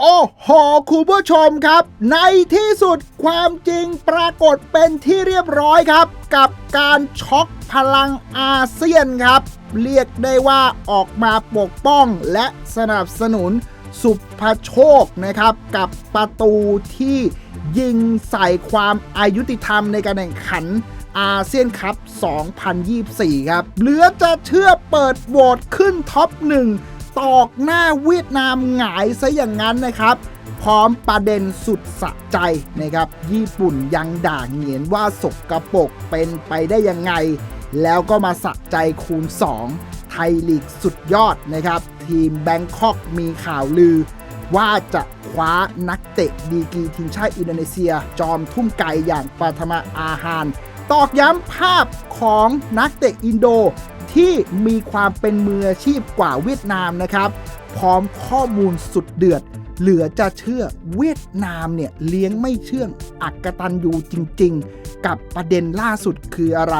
โอ้โหคุณผู้ชมครับ ในที่สุดความจริงปรากฏเป็นที่เรียบร้อยครับ กับการช็อกพลังอาเซียนครับ เรียกได้ว่าออกมาปกป้องและสนับสนุนสุภโชคนะครับ กับประตูที่ยิงใส่ความอายุติธรรมในการแข่งขันอาเซียนคัพ 2024 ครับ เหลือจะเชื่อเปิดโหวตขึ้นท็อปหนึ่ง ตอกหน้าเวียดนามหงายซะอย่างนั้นนะครับ พร้อมประเด็นสุดสะใจนะครับ ญี่ปุ่นยังด่าเหงียนว่าสกรปรกเป็นไปได้ยังไง แล้วก็มาสะใจคูณ 2 ไทยลีกสุดยอดนะครับ ทีมแบงคอกมีข่าวลือ ว่าจะคว้านักเตะดีกรีทีมชาติอินโดนีเซีย จอมทุ่มไกอย่างปาธมาอาหาร ตอกย้ำภาพของนักเตะอินโด ที่มีความเป็นมืออาชีพกว่าเวียดนามนะครับ พร้อมข้อมูลสุดเดือด เหลือจะเชื่อเวียดนามเนี่ยเลี้ยงไม่เชื่องอักตันยูจริง ๆ กับประเด็นล่าสุดคืออะไร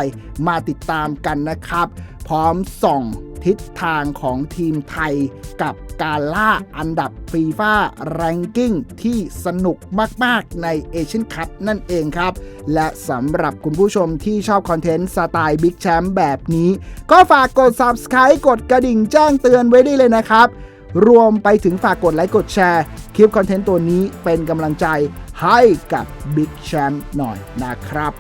มาติดตามกันนะครับ พร้อมส่องทิศทางของทีมไทยกับ การล่าอันดับฟีฟ่าแรงกิ้งที่สนุกมาก ๆ ในเอเชียนคัพนั่นเองครับ และสำหรับคุณผู้ชมที่ชอบคอนเทนต์สไตล์บิ๊กแชมป์แบบนี้ ก็ฝากกด Subscribe กดกระดิ่งแจ้งเตือนไว้ได้เลยนะครับ รวมไปถึงฝากกดไลค์กดแชร์ คลิปคอนเทนต์ตัวนี้เป็นกำลังใจให้กับ Big Champ หน่อยนะครับ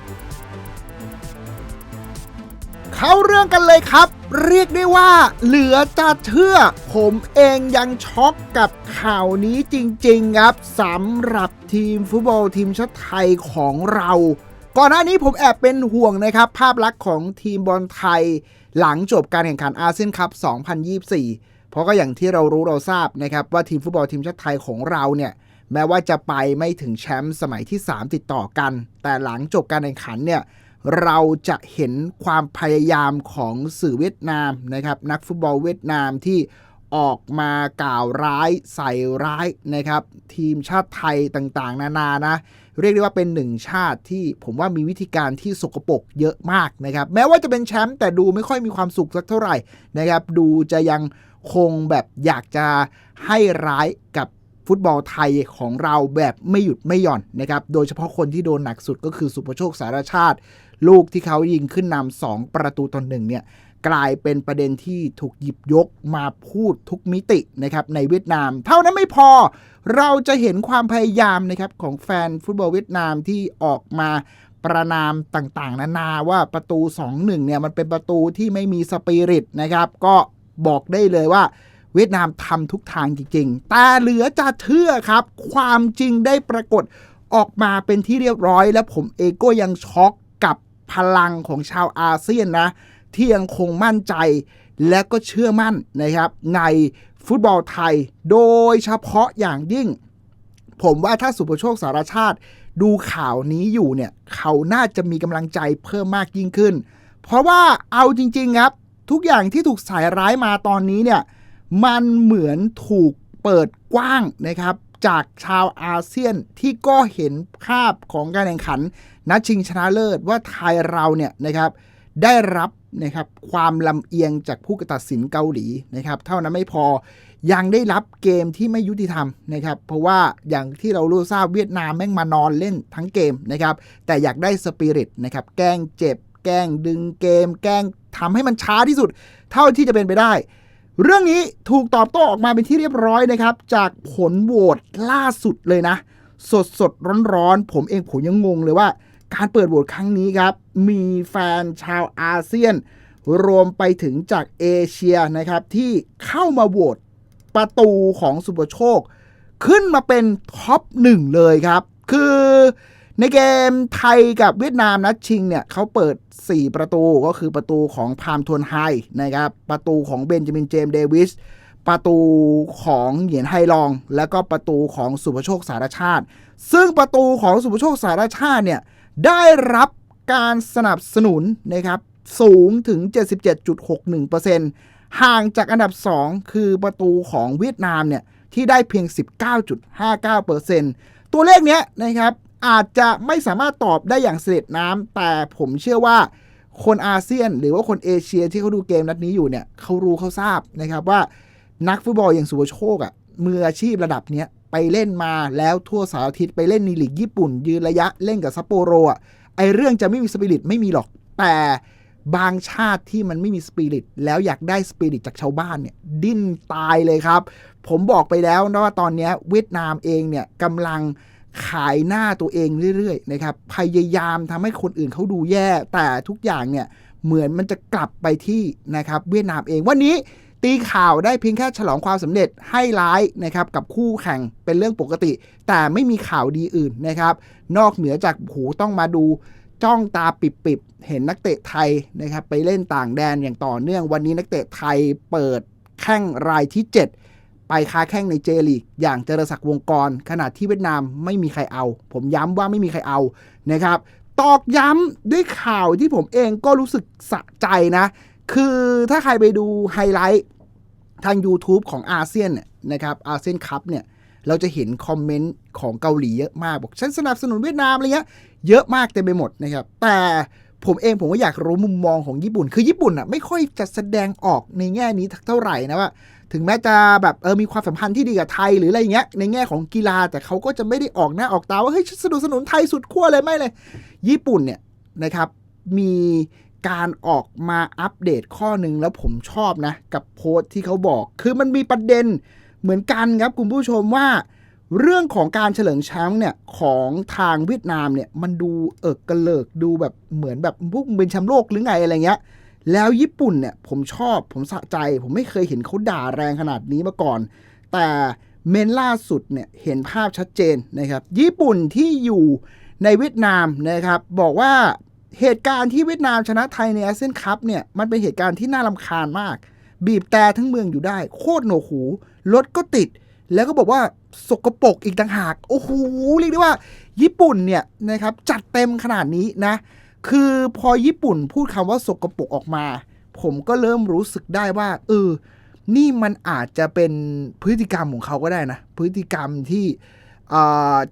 เข้าเรื่องกันเลยครับ เรียกได้ว่า เหลือจะเชื่อ ผมเองยังช็อกกับข่าวนี้จริง ๆ ครับสำหรับทีมฟุตบอลทีมชาติไทยของเรา ก่อนหน้านี้ผมแอบเป็นห่วงนะครับ ภาพลักษณ์ของทีมบอลไทย หลังจบการแข่งขันอาเซียนคัพ 2024 เพราะก็อย่างที่เรารู้เราทราบนะครับว่าทีมฟุตบอลทีมชาติไทยของเราเนี่ยแม้ว่าจะไปไม่ถึงแชมป์สมัยที่ 3 ติดต่อกัน แต่หลังจบการแข่งขันเนี่ย เราจะเห็นความพยายามของสื่อเวียดนามนะครับนักฟุตบอลเวียดนามที่ออกมากล่าวร้ายใส่ร้ายนะครับ ทีมชาติไทยต่างๆ นานานะ เรียกได้ว่าเป็นหนึ่งชาติที่ผมว่ามีวิธีการที่สกปรกเยอะมากนะครับ แม้ว่าจะเป็นแชมป์แต่ดูไม่ค่อยมีความสุขสักเท่าไหร่นะครับ ดูจะยังคงแบบอยากจะให้ร้ายกับ ฟุตบอลไทยของเราแบบไม่หยุดไม่หย่อนนะครับ โดยเฉพาะคนที่โดนหนักสุดก็คือสุภโชคสารชาติ ลูกที่เขายิงขึ้นนำสองประตูต่อหนึ่งเนี่ยกลายเป็นประเด็นที่ถูกหยิบยกมาพูดทุกมิตินะครับในเวียดนาม เท่านั้นไม่พอเราจะเห็นความพยายามนะครับของแฟนฟุตบอลเวียดนามที่ออกมาประนามต่างๆ นานาว่าประตู 2-1เนี่ยมันเป็นประตูที่ไม่มีสปิริตนะครับ ก็บอกได้เลยว่า เวียดนามทำทุกทางจริงๆ แต่เหลือจะเชื่อครับ ความจริงได้ปรากฏออกมาเป็นที่เรียบร้อย และผมเองก็ยังช็อกกับพลังของชาวอาเซียนนะ ที่ยังคงมั่นใจและก็เชื่อมั่นนะครับในฟุตบอลไทย โดยเฉพาะอย่างยิ่ง ผมว่าถ้าสุภโชคสารชาติดูข่าวนี้อยู่เนี่ย เขาน่าจะมีกำลังใจเพิ่มมากยิ่งขึ้น เพราะว่าเอาจริง ๆ ครับ ทุกอย่างที่ถูกใส่ร้ายมาตอนนี้เนี่ย มันเหมือนถูกเปิดกว้างนะครับจากชาวอาเซียนที่ก็เห็นภาพของการแข่งขันนัดชิงชนะเลิศว่าไทยเราเนี่ยนะครับได้รับนะครับความลำเอียงจากผู้ตัดสินเกาหลีนะครับเท่านั้นไม่พอยังได้รับเกมที่ไม่ยุติธรรมนะครับเพราะว่าอย่างที่เรารู้ทราบเวียดนามแม่งมานอนเล่นทั้งเกมนะครับแต่อยากได้สปิริตนะครับแกล้งเจ็บ แกล้งดึงเกม แกล้งทำให้มันช้าที่สุด เท่าที่จะเป็นไปได้ เรื่องนี้ถูกตอบโต้ออกมาเป็นที่เรียบร้อยนะครับ จากผลโหวตล่าสุดเลยนะ สดสดร้อนร้อนๆ ผมเองผมยังงงเลยว่า การเปิดโหวตครั้งนี้ครับ มีแฟนชาวอาเซียน รวมไปถึงจากเอเชียนะครับ ที่เข้ามาโหวตประตูของสุปโชค ขึ้นมาเป็นท็อปหนึ่งเลยครับ คือ ในเกมไทยกับเวียดนามนัดชิงเนี่ยเขาเปิด 4 ประตูก็คือประตูของพามทวนไฮนะครับประตูของเบนจามินเจมส์เดวิสประตูของเหยียนไฮลอง แล้วก็ประตูของสุภโชคสารชาติ ซึ่งประตูของสุภโชคสารชาติเนี่ยได้รับการสนับสนุนนะครับสูงถึง 77.61%ห่างจากอันดับ 2 คือประตูของเวียดนามเนี่ยที่ได้เพียง 19.59%ตัวเลขเนี้ยนะครับ อาจจะไม่สามารถตอบได้อย่างเสด็จน้ำแต่ผมเชื่อว่าคนอาเซียน หรือว่าคนเอเชียที่เขาดูเกมนัดนี้อยู่เนี่ยเขารู้เขาทราบนะครับว่านักฟุตบอลอย่างสุวโชคอะมืออาชีพระดับเนี้ยไปเล่นมาแล้วทั่วสารทิศไปเล่นในลีกญี่ปุ่น ยืนระยะเล่นกับซัปโปโรอะไอเรื่องจะไม่มีสปิริตไม่มีหรอก แต่บางชาติที่มันไม่มีสปิริตแล้วอยากได้สปิริตจากชาวบ้านเนี่ยดิ้นตายเลยครับ ผมบอกไปแล้วนะว่าตอนเนี้ยเวียดนามเองเนี่ยกำลัง ขายหน้าตัวเองเรื่อยๆนะครับพยายามทำให้คนอื่นเขาดูแย่ แต่ทุกอย่างเนี่ยเหมือนมันจะกลับไปที่นะครับเวียดนามเองวันนี้ตีข่าวได้เพียงแค่ฉลองความสำเร็จให้ร้ายนะครับกับคู่แข่งเป็นเรื่องปกติ แต่ไม่มีข่าวดีอื่นนะครับ นอกเหนือจากหูต้องมาดูจ้องตาปิบๆ เห็นนักเตะไทยนะครับไปเล่นต่างแดนอย่างต่อเนื่องวันนี้นักเตะไทยเปิดแข้งรายที่ 7 ไปค้าแข้งในเจลีกอย่างเจรศักดิ์วงกร ขณะที่เวียดนามไม่มีใครเอา ผมย้ำว่าไม่มีใครเอานะครับ ตอกย้ำด้วยข่าวที่ผมเองก็รู้สึกสะใจนะ คือถ้าใครไปดูไฮไลท์ทาง YouTube ของอาเซียนเนี่ยนะครับอาเซียนคัพเนี่ยเราจะเห็นคอมเมนต์ของเกาหลีเยอะมากบอกฉันสนับสนุนเวียดนามอะไรเงี้ยเยอะมากเต็มไปหมดนะครับ แต่ผมเองผมก็อยากรู้มุมมองของญี่ปุ่น คือญี่ปุ่นอะไม่ค่อยจะแสดงออกในแง่นี้เท่าไหร่นะว่า ถึงแม้จะแบบเออมีความสัมพันธ์ที่ดีกับไทยหรืออะไรเงี้ยในแง่ของกีฬาแต่เขาก็จะไม่ได้ออกหน้าออกตาว่าเฮ้ยฉันสนับสนุนไทยสุดขั้วเลยไม่เลย ญี่ปุ่นเนี่ยนะครับมีการออกมาอัปเดตข้อหนึ่งแล้วผมชอบนะ กับโพสต์ที่เขาบอก คือมันมีประเด็นเหมือนกันครับคุณผู้ชมว่า เรื่องของการเฉลิมแชมป์เนี่ยของทางเวียดนามเนี่ยมันดูเอิกกระเลิกดูแบบเหมือนแบบพวกเป็นแชมป์โลกหรือไงอะไรเงี้ย แล้วญี่ปุ่นเนี่ยผมชอบผมสะใจ ผมไม่เคยเห็นเขาด่าแรงขนาดนี้มาก่อน แต่เมนล่าสุดเนี่ยเห็นภาพชัดเจนนะครับ ญี่ปุ่นที่อยู่ในเวียดนามนะครับ บอกว่าเหตุการณ์ที่เวียดนามชนะไทยในอาเซียนคัพเนี่ยมันเป็นเหตุการณ์ที่น่ารำคาญมาก บีบแต่ทั้งเมืองอยู่ได้ โคตรโหนวกหูรถก็ติด แล้วก็บอกว่าสกปรกอีกต่างหาก โอ้โหเรียกได้ว่า ญี่ปุ่นเนี่ยนะครับจัดเต็มขนาดนี้นะ คือพอญี่ปุ่นพูดคำว่าสกปรกออกมา ผมก็เริ่มรู้สึกได้ว่า เออ นี่มันอาจจะเป็นพฤติกรรมของเขาก็ได้นะ พฤติกรรมที่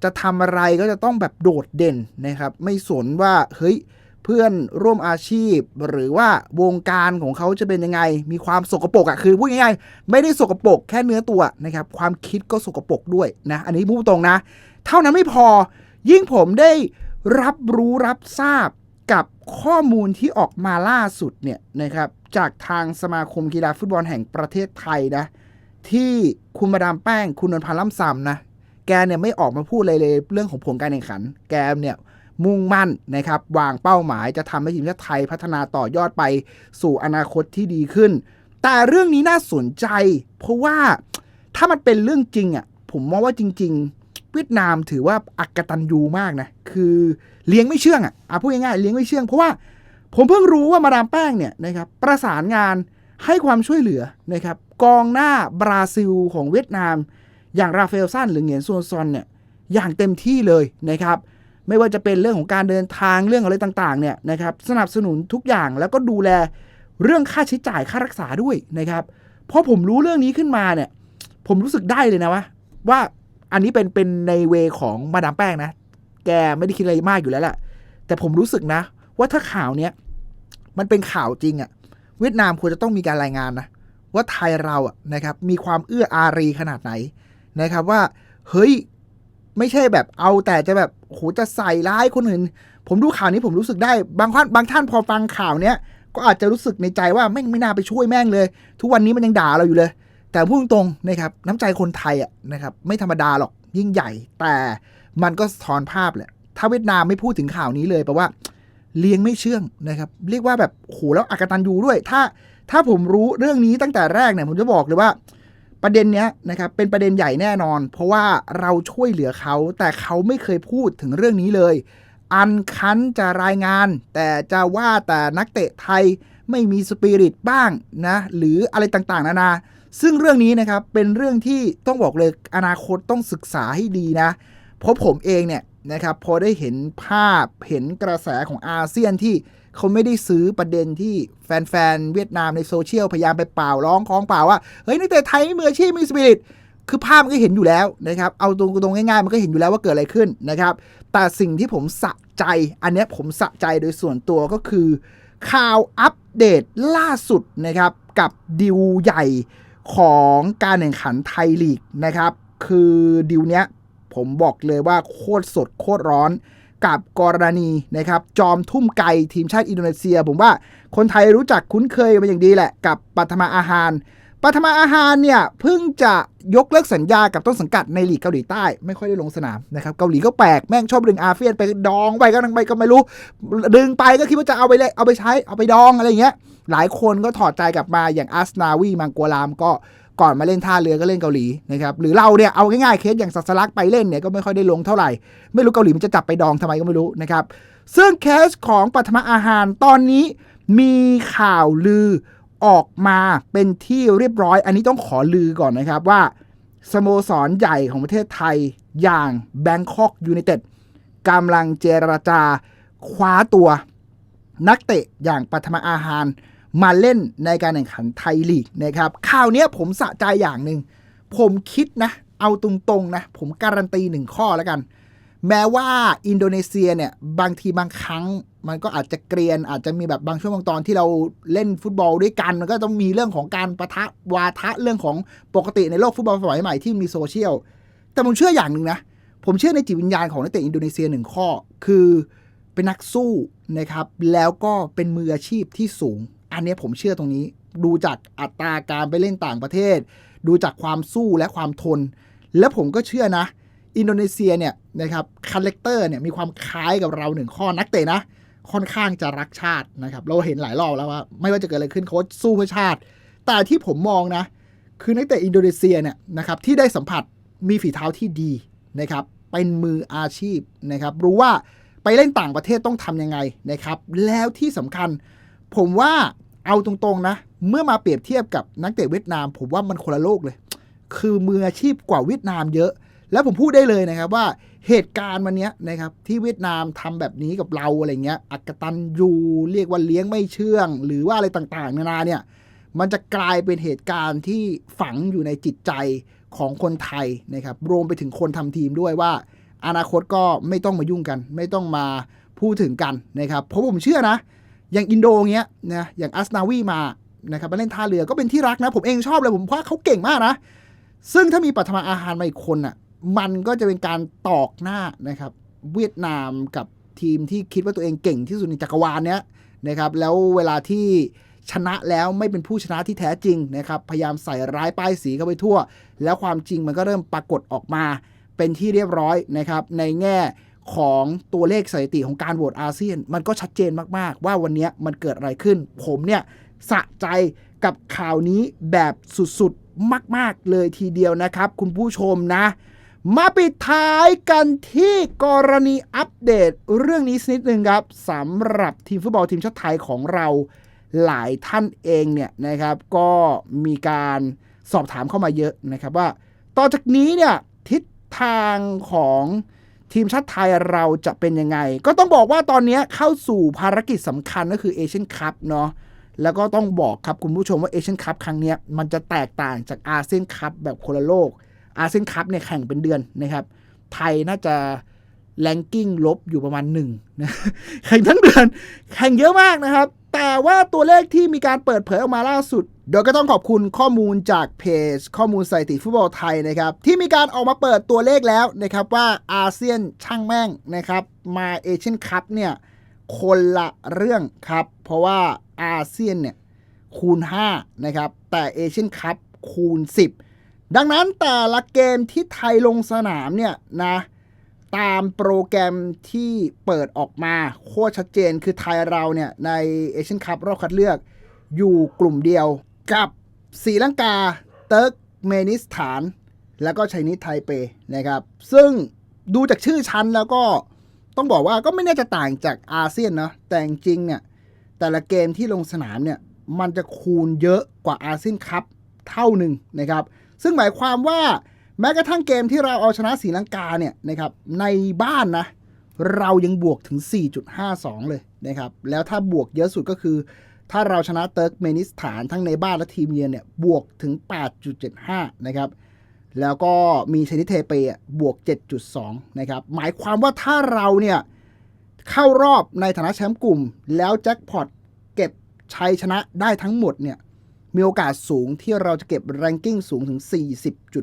จะทำอะไรก็จะต้องแบบโดดเด่นนะครับ ไม่สนว่าเฮ้ยเพื่อนร่วมอาชีพ หรือว่าวงการของเขาจะเป็นยังไง มีความสกปรกอะ่ะคือพูดง่ายๆไม่ได้สกปรกแค่เนื้อตัวนะครับ ความคิดก็สกปรกด้วยนะอันนี้พูดตรงนะ เท่านั้นไม่พอยิ่งผมได้รับรู้รับทราบ กับข้อมูลที่ออกมาล่าสุดเนี่ยนะครับจากทางสมาคมกีฬาฟุตบอลแห่งประเทศไทยนะที่คุณมาดามแป้งคุณนนพันธ์ล่ำซำนะแกเนี่ยไม่ออกมาพูดอะไรเลยเรื่องของผลการแข่งขัน แกเนี่ยมุ่งมั่นนะครับวางเป้าหมายจะทำให้ทีมชาติไทยพัฒนาต่อยอดไปสู่อนาคตที่ดีขึ้น แต่เรื่องนี้น่าสนใจ เพราะว่าถ้ามันเป็นเรื่องจริงอะผมมองว่าจริง ๆ เวียดนามถือว่าอักตันยูมากนะ คือเลี้ยงไม่เชื่องอะอะพูดง่ายๆเลี้ยงไม่เชื่อง เพราะว่าผมเพิ่งรู้ว่ามาดามแป้งเนี่ยนะครับประสานงานให้ความช่วยเหลือนะครับกองหน้าบราซิลของเวียดนาม อย่างราฟาเอลซันหรือเหงียนซวนซอนเนี่ยอย่างเต็มที่เลยนะครับไม่ว่าจะเป็นเรื่องของการเดินทางเรื่องอะไรต่างๆเนี่ยนะครับสนับสนุนทุกอย่างแล้วก็ดูแลเรื่องค่าใช้จ่ายค่ารักษาด้วยนะครับพอผมรู้เรื่องนี้ขึ้นมาเนี่ยผมรู้สึกได้เลยนะว่าว่า อันนี้เป็นเป็นในเวของมาดามแป้งนะ แกไม่ได้คิดอะไรมากอยู่แล้วแหละแต่ผมรู้สึกนะ ว่าถ้าข่าวเนี้ยมันเป็นข่าวจริงอะ่ะ เวียดนามควรจะต้องมีการรายงานนะว่าไทยเราอะนะครับ มีความเอื้ออารีขนาดไหนนะครับว่า เฮ้ยไม่ใช่แบบเอาแต่จะแบบโหจะใส่ร้ายคนอื่น ผมดูข่าวนี้ผมรู้สึกได้บางท่านบางท่านพอฟังข่าวเนี้ยก็อาจจะรู้สึกในใจว่าแม่งไม่น่าไปช่วยแม่งเลย ทุกวันนี้มันยังด่าเราอยู่เลย แต่พูดตรงนะครับน้ำใจคนไทยอะนะครับไม่ธรรมดาหรอกยิ่งใหญ่ แต่มันก็สะท้อนภาพแหละถ้าเวียดนามไม่พูดถึงข่าวนี้เลยแปลว่าเลี้ยงไม่เชื่องนะครับ เรียกว่าแบบโหแล้วอักตันยูด้วย ถ้าถ้าผมรู้เรื่องนี้ตั้งแต่แรกเนี่ยผมจะบอกเลยว่า ประเด็นเนี้ยนะครับเป็นประเด็นใหญ่แน่นอน เพราะว่าเราช่วยเหลือเขา แต่เขาไม่เคยพูดถึงเรื่องนี้เลย อันคันจะรายงาน แต่จะว่าแต่นักเตะไทยไม่มีสปิริตบ้างนะหรืออะไรต่างๆ นานา ซึ่งเรื่องนี้นะครับเป็นเรื่องที่ต้องบอกเลยอนาคตต้องศึกษาให้ดีนะเพราะผมเองเนี่ยนะครับพอได้เห็นภาพเห็นกระแสของอาเซียนที่เขาไม่ได้ซื้อประเด็นที่แฟนๆเวียดนามในโซเชียลพยายามไปเปล่าร้องคล้องเปล่าว่าเฮ้ยนักเตะไทยไม่มืออาชีพไม่มีสปิริตคือภาพมันก็เห็นอยู่แล้วนะครับ เอาตรงตรงง่ายๆ มันก็เห็นอยู่แล้วว่าเกิดอะไรขึ้นนะครับ แต่สิ่งที่ผมสะใจ อันนี้ผมสะใจโดยส่วนตัวก็คือ ข่าวอัปเดตล่าสุดนะครับ กับดิวใหญ่ ของการแข่งขันไทยลีกนะครับ คือดิวเนี้ยผมบอกเลยว่าโคตรสดโคตรร้อนกับกรณีนะครับ จอมทุ่มไก่ทีมชาติอินโดนีเซีย ผมว่าคนไทยรู้จักคุ้นเคยมาอย่างดีแหละ กับปัทมาอาหารปัทมาอาหารเนี่ยเพิ่งจะยกเลิกสัญญากับต้นสังกัดในลีกเกาหลีใต้ ไม่ค่อยได้ลงสนามนะครับเกาหลีก็แปลกแม่งชอบดึงอาเซียนไปดองไปก็นังไปก็ไม่รู้ ดึงไปก็คิดว่าจะเอาไปเลยเอาไปใช้เอาไปดองอะไรอย่างเงี้ย หลายคนก็ถอดใจกลับมาอย่างอาสนาวีมังกัวลามก็ก่อนมาเล่นท่าเรือก็เล่นเกาหลีนะครับหรือเราเนี่ยเอาง่ายๆเคสอย่างสัสลักไปเล่นเนี่ยก็ไม่ค่อยได้ลงเท่าไหร่ ไม่รู้เกาหลีมันจะจับไปดองทำไมก็ไม่รู้นะครับซึ่งเคสของปัทมาอาหารตอนนี้มีข่าวลือออกมาเป็นที่เรียบร้อย อันนี้ต้องขอลือก่อนนะครับว่าสโมสรใหญ่ของประเทศไทยอย่าง Bangkok United กำลังเจรจาคว้าตัวนักเตะอย่างปัทมาอาหาร มาเล่นในการแข่งขันไทยลีกนะครับข่าวนี้ผมสะใจอย่างหนึ่งผมคิดนะ เอาตรงๆนะ ผมการันตีหนึ่งข้อแล้วกัน แม้ว่าอินโดนีเซียเนี่ย บางทีบางครั้ง มันก็อาจจะเกรียน อาจจะมีแบบบางช่วงบางตอนที่เราเล่นฟุตบอลด้วยกัน มันก็ต้องมีเรื่องของการประทะวาทะเรื่องของปกติในโลกฟุตบอลสมัยใหม่ที่มีโซเชียล แต่ผมเชื่ออย่างหนึ่งนะ ผมเชื่อในจิตวิญญาณของนักเตะอินโดนีเซียหนึ่งข้อ คือเป็นนักสู้นะครับ แล้วก็เป็นมืออาชีพที่สูง อันนี้ผมเชื่อตรงนี้ ดูจากอัตราการไปเล่นต่างประเทศ ดูจากความสู้และความทน และผมก็เชื่อนะ อินโดนีเซียเนี่ยนะครับคาแรคเตอร์เนี่ยมีความคล้ายกับเราหนึ่งข้อนักเตะนะค่อนข้างจะรักชาตินะครับ เราเห็นหลายรอบแล้วว่า ไม่ว่าจะเกิดอะไรขึ้นเขาสู้เพื่อชาติ แต่ที่ผมมองนะ คือนักเตะอินโดนีเซียเนี่ยนะครับที่ได้สัมผัสมีฝีเท้าที่ดีนะครับ เป็นมืออาชีพนะครับ รู้ว่าไปเล่นต่างประเทศต้องทำยังไงนะครับ แล้วที่สำคัญ ผมว่า เอาตรงๆนะ เมื่อมาเปรียบเทียบกับนักเตะเวียดนาม ผมว่ามันคนละโลกเลย คือมืออาชีพกว่าเวียดนามเยอะ แล้วผมพูดได้เลยนะครับว่าเหตุการณ์วันนี้นะครับที่เวียดนามทำแบบนี้กับเราอะไรเงี้ย อักตันยูเรียกว่าเลี้ยงไม่เชื่อง หรือว่าอะไรต่างๆ นานาเนี่ย มันจะกลายเป็นเหตุการณ์ที่ฝังอยู่ในจิตใจของคนไทยนะครับรวมไปถึงคนทำทีมด้วยว่า อนาคตก็ไม่ต้องมายุ่งกัน ไม่ต้องมาพูดถึงกันนะครับเพราะผมเชื่อนะ อย่างอินโดเงี้ยนะอย่างอัสนาวีมานะครับมาเล่นท่าเรือก็เป็นที่รักนะ ผมเองชอบเลยผมว่าเขาเก่งมากนะ ซึ่งถ้ามีปัทมาอาหารมาอีกคนอะมันก็จะเป็นการตอกหน้านะครับ เวียดนามกับทีมที่คิดว่าตัวเองเก่งที่สุดในจักรวาลเนี้ยนะครับแล้วเวลาที่ชนะแล้วไม่เป็นผู้ชนะที่แท้จริงนะครับ พยายามใส่ร้ายป้ายสีเข้าไปทั่ว แล้วความจริงมันก็เริ่มปรากฏออกมาเป็นที่เรียบร้อยนะครับ ในแง่ ของตัวเลขสถิติของการโหวตอาเซียน มันก็ชัดเจนมาก ๆ ว่าวันนี้มันเกิดอะไรขึ้น ผมเนี่ยสะใจกับข่าวนี้แบบสุด ๆ มาก ๆ เลยทีเดียวนะครับ คุณผู้ชมนะ มาปิดท้ายกันที่กรณีอัปเดตเรื่องนี้สักนิดนึงครับสำหรับทีมฟุตบอลทีมชาติไทยของเราหลายท่านเองเนี่ยนะครับก็มีการสอบถามเข้ามาเยอะนะครับว่า ต่อจากนี้เนี่ยทิศทางของ ทีมชาติไทยเราจะเป็นยังไง ก็ต้องบอกว่าตอนนี้เข้าสู่ภารกิจสำคัญก็คือเอเชียนคัพเนาะแล้วก็ต้องบอกครับคุณผู้ชมว่าเอเชียนคัพครั้งนี้มันจะแตกต่างจากอาเซียนคัพแบบคนละโลกอาเซียนคัพเนี่ยแข่งเป็นเดือนนะครับ ไทยน่าจะแลนกิ้งลบอยู่ประมาณหนึ่งนะแข่งทั้งเดือน แข่งเยอะมากนะครับ แต่ว่าตัวเลขที่มีการเปิดเผยออกมาล่าสุด โดยก็ต้องขอบคุณข้อมูลจากเพจ ข้อมูลสถิติฟุตบอลไทยนะครับ ที่มีการออกมาเปิดตัวเลขแล้วนะครับว่าอาเซียนช่างแม่งนะครับ มาเอเชียนคัพเนี่ยคนละเรื่องครับ เพราะว่าอาเซียนเนี่ยคูณ 5 นะครับ แต่เอเชียนคัพคูณ 10 ดังนั้นแต่ละเกมที่ไทยลงสนามเนี่ยนะ ตามโปรแกรมที่เปิดออกมาโคตรชัดเจนคือไทยเราเนี่ย ในเอเชียนคัพรอบคัดเลือก อยู่กลุ่มเดียวกับศรีลังกา เติร์กเมนิสถาน แล้วก็ไชนีสไทเปนะครับ ซึ่งดูจากชื่อชั้นแล้วก็ต้องบอกว่าก็ไม่น่าจะต่างจากอาเซียนเนาะแต่จริงเนี่ย แต่ละเกมที่ลงสนามเนี่ย มันจะคูณเยอะกว่าอาเซียนคัพเท่าหนึ่งนะครับ ซึ่งหมายความว่า แม้กระทั่งเกมที่เราเอาชนะศรีลังกาเนี่ยนะครับในบ้านนะ เรายังบวกถึง 4.52 เลยนะครับ แล้วถ้าบวกเยอะสุดก็คือ ถ้าเราชนะเติร์กเมนิสถานทั้งในบ้านและทีมเยือนเนี่ยบวกถึง 8.75 นะครับ แล้วก็มีชนิดเทเปบวก 7.2 นะครับ หมายความว่าถ้าเราเนี่ยเข้ารอบในฐานะแชมป์กลุ่ม แล้วแจ็คพอตเก็บชัยชนะได้ทั้งหมดเนี่ย มีโอกาสสูงที่เราจะเก็บ ranking สูงถึง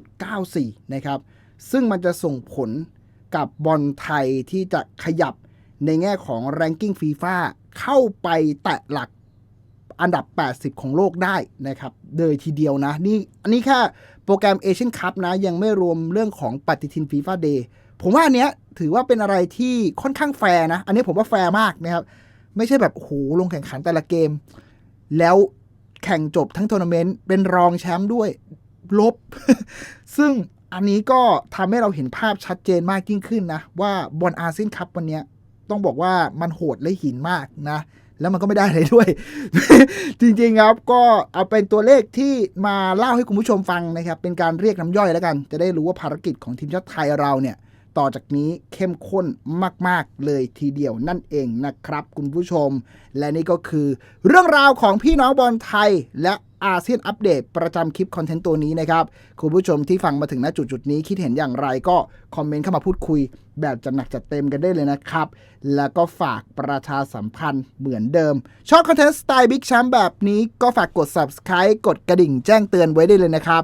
40.94 นะครับ ซึ่งมันจะส่งผลกับบอลไทยที่จะขยับในแง่ของ ranking FIFA เข้าไปแตะหลักอันดับ 80 ของโลกได้นะครับเลยทีเดียวนะ นี่อันนี้แค่โปรแกรมเอเชียนคัพนะ ยังไม่รวมเรื่องของปฏิทินฟีฟ่าเดย์ผมว่าอันเนี้ยถือว่าเป็นอะไรที่ค่อนข้างแฟร์นะ อันนี้ผมว่าแฟร์มากนะครับ ไม่ใช่แบบโหลงแข่งขันแต่ละเกม แล้ว แข่งจบทั้งทัวร์นาเมนต์เป็นรองแชมป์ด้วยลบ ซึ่งอันนี้ก็ทำให้เราเห็นภาพชัดเจนมากยิ่งขึ้นนะ ว่าบอลอาเซียนคัพวันเนี้ยต้องบอกว่ามันโหดและหินมากนะ แล้วมันก็ไม่ได้อะไรด้วย จริงๆครับก็เอาเป็นตัวเลขที่มาเล่าให้คุณผู้ชมฟังนะครับ เป็นการเรียกน้ำย่อยแล้วกัน จะได้รู้ว่าภารกิจของทีมชาติไทยเราเนี่ย ต่อจากนี้เข้มข้นมาก ๆ เลยทีเดียวนั่นเองนะครับคุณผู้ชม และนี่ก็คือ เรื่องราวของพี่น้องบอลไทยและอาเซียนอัปเดตประจำคลิปคอนเทนต์ตัวนี้นะครับ คุณผู้ชมที่ฟังมาถึงณจุดจุดนี้คิดเห็นอย่างไรก็คอมเมนต์เข้ามาพูดคุย แบบจัดหนักจัดเต็มกันได้เลยนะครับ แล้วก็ฝากประชาสัมพันธ์เหมือนเดิม ชอบคอนเทนต์สไตล์บิ๊กแชมป์แบบนี้ก็ฝากกด subscribe กดกระดิ่งแจ้งเตือนไว้ได้เลยนะครับ